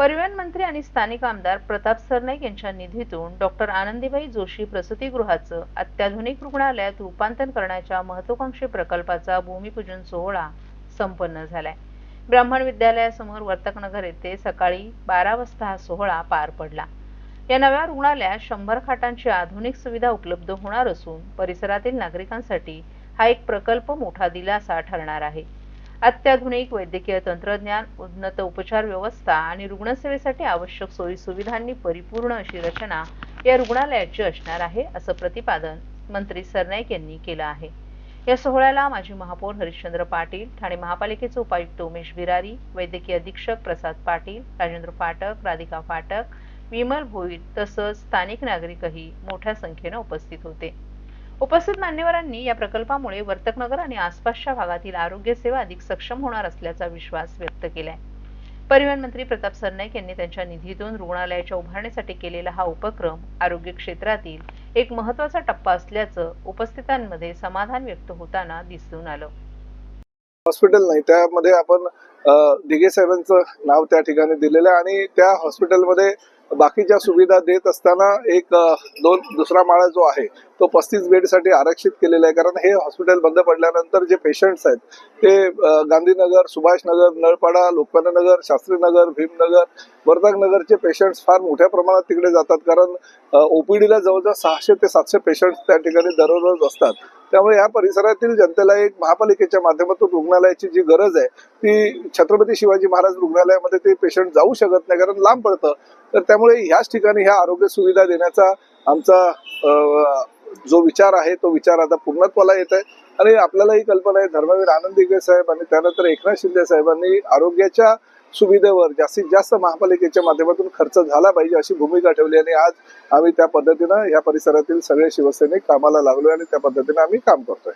परिवहन मंत्री आणि स्थानिक आमदार प्रताप सरनाईक यांच्या निधीतून डॉक्टर आनंदीबाई जोशी प्रसूतीगृहाचं अत्याधुनिक रुग्णालयात रूपांतर करण्याच्या महत्वाकांक्षी प्रकल्पाचा भूमिपूजन सोहळा संपन्न झालाय. ब्राह्मण विद्यालयासमोर वर्तकनगर येथे सकाळी बारा वाजता हा सोहळा पार पडला. या नव्या रुग्णालयात शंभर खाटांची आधुनिक सुविधा उपलब्ध होणार असून परिसरातील नागरिकांसाठी हा एक प्रकल्प मोठा दिलासा ठरणार आहे. अत्याधुनिक वैद्यकीय तंत्रज्ञान उन्नत उपचार व्यवस्था आणि रुग्णसेवेसाठी आवश्यक सोयी सुविधांनी परिपूर्ण अशी रचना या रुग्णालयाची असणार आहे असं प्रतिपादन मंत्री सरनाईक यांनी केलं आहे. या सोहळ्याला माजी महापौर हरिश्चंद्र पाटील ठाणे महापालिकेचे उपायुक्त उमेश बिरारी वैद्यकीय अधीक्षक प्रसाद पाटील राजेंद्र फाटक राधिका फाटक विमल भोईर तसंच स्थानिक नागरिकही मोठ्या संख्येनं उपस्थित होते. उपस्थित मान्यवरांनी या प्रकल्पामुळे वर्तकनगर आणि आसपासच्या भागातील आरोग्य सेवा अधिक सक्षम होणार असल्याचा विश्वास व्यक्त केलाय. परिवहन मंत्री प्रताप सरनाईक यांनी त्यांच्या निधीतून रुग्णालयाच्या उभारणीसाठी केलेला हा उपक्रम आरोग्य क्षेत्रातील एक महत्त्वाचा टप्पा असल्याचं उपस्थितांमध्ये समाधान व्यक्त होताना दिसून आलं. हॉस्पिटल नाही. त्यामध्ये आपण दिघे साहेबांचं नाव त्या ठिकाणी दिलेलं आहे आणि त्या हॉस्पिटलमध्ये बाकीच्या सुविधा देत असताना एक दोन दुसरा माळा जो आहे तो पस्तीस बेडसाठी आरक्षित केलेला आहे. कारण हे हॉस्पिटल बंद पडल्यानंतर जे पेशंट्स आहेत ते गांधीनगर सुभाषनगर नळपाडा लोकमान्यनगर शास्त्रीनगर भीमनगर वर्धकनगरचे पेशंट्स फार मोठ्या प्रमाणात तिकडे जातात. कारण ओपीडीला जवळजवळ सहाशे ते सातशे पेशंट्स त्या ठिकाणी दररोज असतात. त्यामुळे या परिसरातील जनतेला एक महापालिकेच्या माध्यमातून रुग्णालयाची जी गरज आहे ती छत्रपती शिवाजी महाराज रुग्णालयामध्ये ते पेशंट जाऊ शकत नाही कारण लांब पडतं. तर त्यामुळे ह्याच ठिकाणी ह्या आरोग्य सुविधा देण्याचा आमचा जो विचार आहे तो विचार आता पूर्णत्वाला येत आहे. आणि आपल्याला ही कल्पना आहे धर्मवीर आनंद साहेब आणि त्यानंतर एकनाथ शिंदे साहेबांनी आरोग्याच्या सुविधेवर जास्तीत जास्त महापालिकेच्या माध्यमातून खर्च झाला पाहिजे अशी भूमिका ठेवली आणि आज आम्ही त्या पद्धतीनं या परिसरातील सगळे शिवसैनिक कामाला लागलोय आणि त्या पद्धतीने आम्ही काम करतोय.